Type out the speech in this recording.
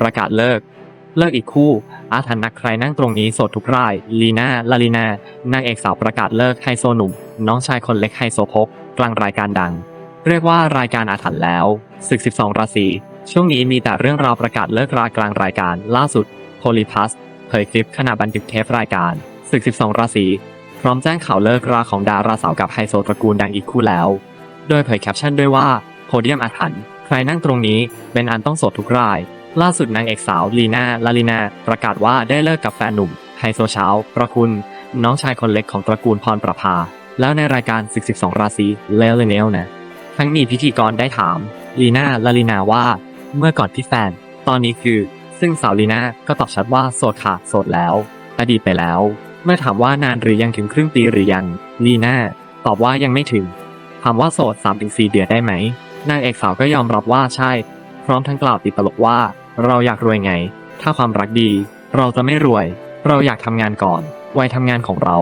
ประกาศเลิก เลิกอีกคู่อาถรรพ์นักใครนั่งตรงนี้โสดทุกราย ลีน่าลาลีนานางเอกสาวประกาศเลิกไฮโซหนุ่ม น้องชายคนเล็กไฮโซพก กลางรายการดัง เรียกว่ารายการอาถรรพ์แล้วศึก 12 ราศีช่วงนี้มีแต่เรื่องราวประกาศเลิกรากลางรายการ ล่าสุดโพลิพัสเผยคลิปขณะบันทึกเทปรายการศึก 12 ราศีพร้อมแจ้งข่าวเลิกราของดาราสาวกับไฮโซตระกูลดังอีกคู่แล้ว โดยเผยแคปชั่นด้วยว่าโพเดียมอาถรรพ์ใครนั่งตรงนี้เป็นอันต้องโสดทุกราย ล่าสุดนางเอกสาวลีน่าลาลีนาประกาศว่าได้เลิกกับแฟนหนุ่มไฮโซเช้าประคุณ น้องชายคนเล็กของตระกูลพรประภา แล้วในรายการศึก12 ราศีเลเลเนลนะทั้งนี้พิธีกรได้ถามลีน่าลาลีนาว่า เมื่อก่อนพี่แฟน ตอนนี้คือ ซึ่งสาวลีน่าก็ตอบชัดว่าโสดค่ะโสดแล้ว อดีตไปแล้ว เมื่อถามว่านานหรือยังถึงครึ่งปีหรือยังลีน่าตอบว่ายังไม่ถึงถามว่าโสด 3-4 เดือนได้ไหมนางเอกสาวก็ยอมรับว่าใช่ พร้อมทั้งกล่าวติดตลกว่า เราอยากรวยไง ถ้าความรักดี เราจะไม่รวย เราอยากทำงานก่อน วัยทำงานของเรา